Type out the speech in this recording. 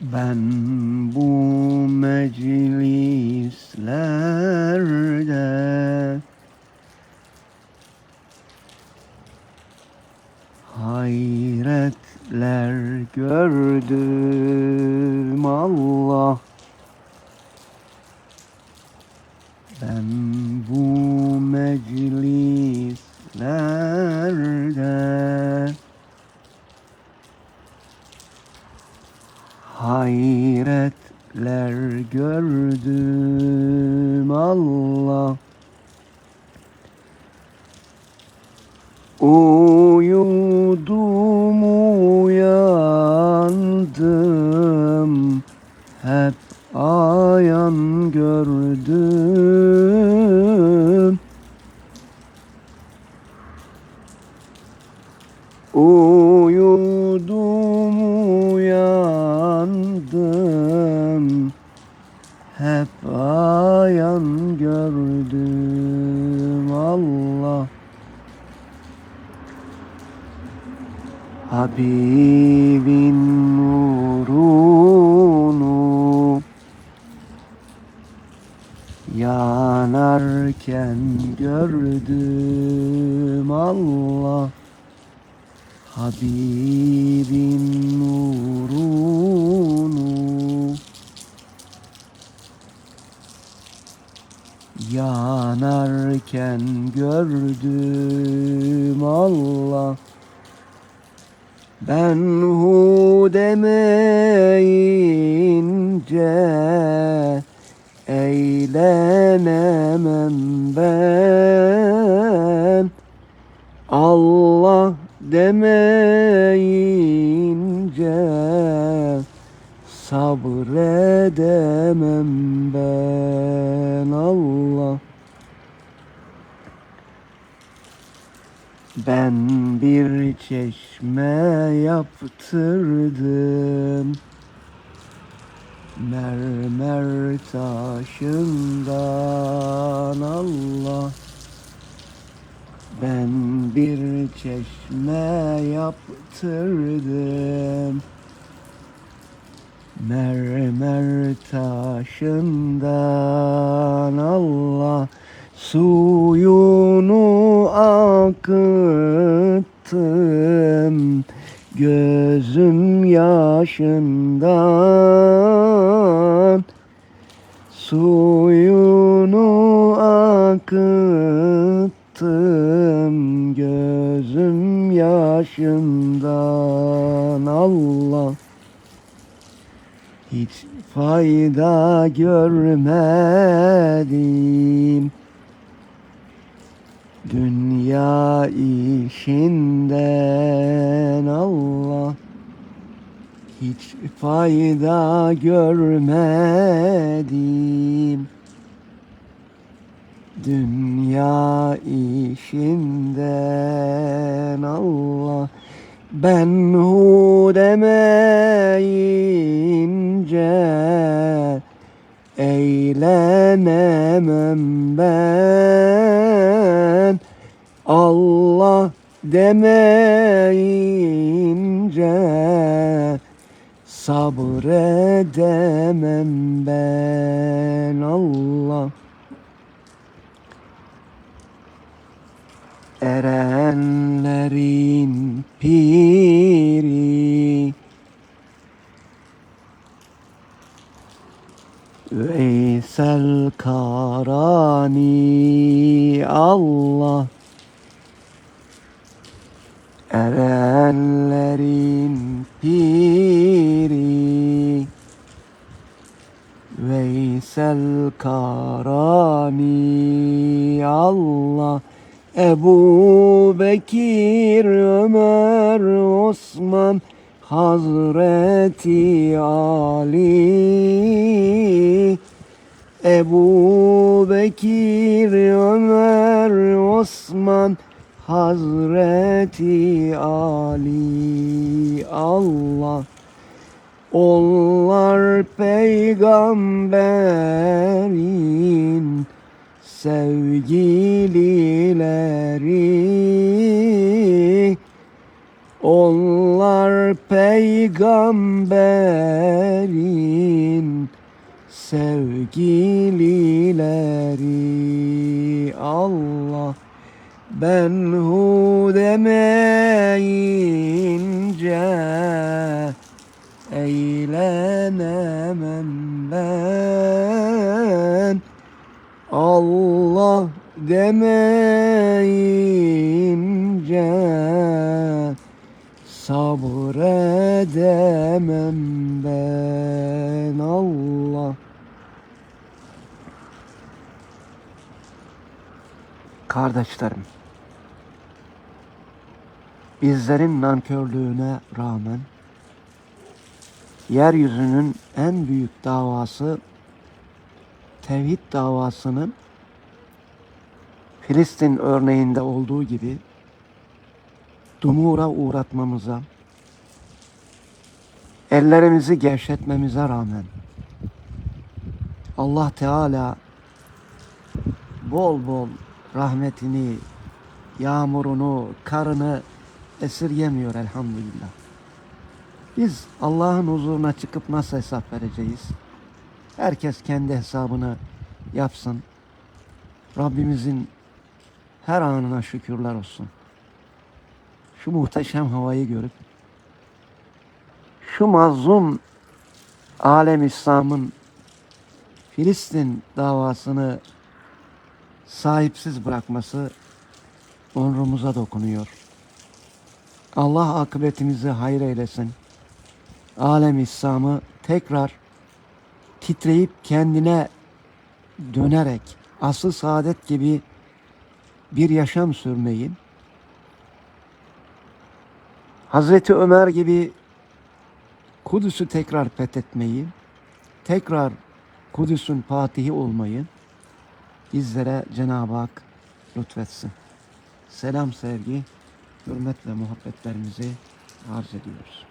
Ben bu meclislerde hayretler gördüm Allah. Ben bu meclislerde hayretler gördüm Allah. Uyudum uyandım hep ayan gördüm Uyudum Habibin nurunu Yanarken gördüm Allah. Habibin nurunu Yanarken gördüm Allah ben hu demeyince eğlenemem ben. Allah demeyince sabredemem ben. Allah Ben bir çeşme yaptırdım. Mermer taşından Allah. Ben bir çeşme yaptırdım. Mermer taşından Allah Suyunu akıttım gözüm yaşından Suyunu akıttım gözüm yaşından Allah! Hiç fayda görmedim Dünya işinden Allah Hiç fayda görmedim. Dünya işinden Allah Ben hu demeyince Eğlenemem ben Allah demeyince Sabredemem ben Allah. Erenlerin piri. Veysel Karani Allah Erenlerin piri Veysel Karani Allah Ebu Bekir, Ömer, Osman Hazreti Ali Ebu Bekir, Ömer, Osman Hazreti Ali Allah. Onlar peygamberin sevgilileri. Onlar peygamberin sevgilileri. Allah ben hu demeyince eğlenemem ben. Allah demeyince sabredemem ben. Allah. Kardeşlerim bizlerin nankörlüğüne rağmen yeryüzünün en büyük davası tevhid davasının Filistin örneğinde olduğu gibi dumura uğratmamıza, ellerimizi gevşetmemize rağmen Allah Teala bol bol rahmetini, yağmurunu, karını esirgemiyor elhamdülillah. Biz Allah'ın huzuruna çıkıp nasıl hesap vereceğiz? Herkes kendi hesabını yapsın. Rabbimizin her anına şükürler olsun. Şu muhteşem havayı görüp şu mazlum alem İslam'ın Filistin davasını sahipsiz bırakması onurumuza dokunuyor. Allah akıbetimizi hayır eylesin. Alem İslam'ı tekrar titreyip kendine dönerek asıl saadet gibi bir yaşam sürmeyi Hazreti Ömer gibi Kudüs'ü tekrar fethetmeyi, tekrar Kudüs'ün fatihi olmayı bizlere Cenab-ı Hak lütfetsin. Selam, sevgi, hürmet ve muhabbetlerimizi arz ediyoruz.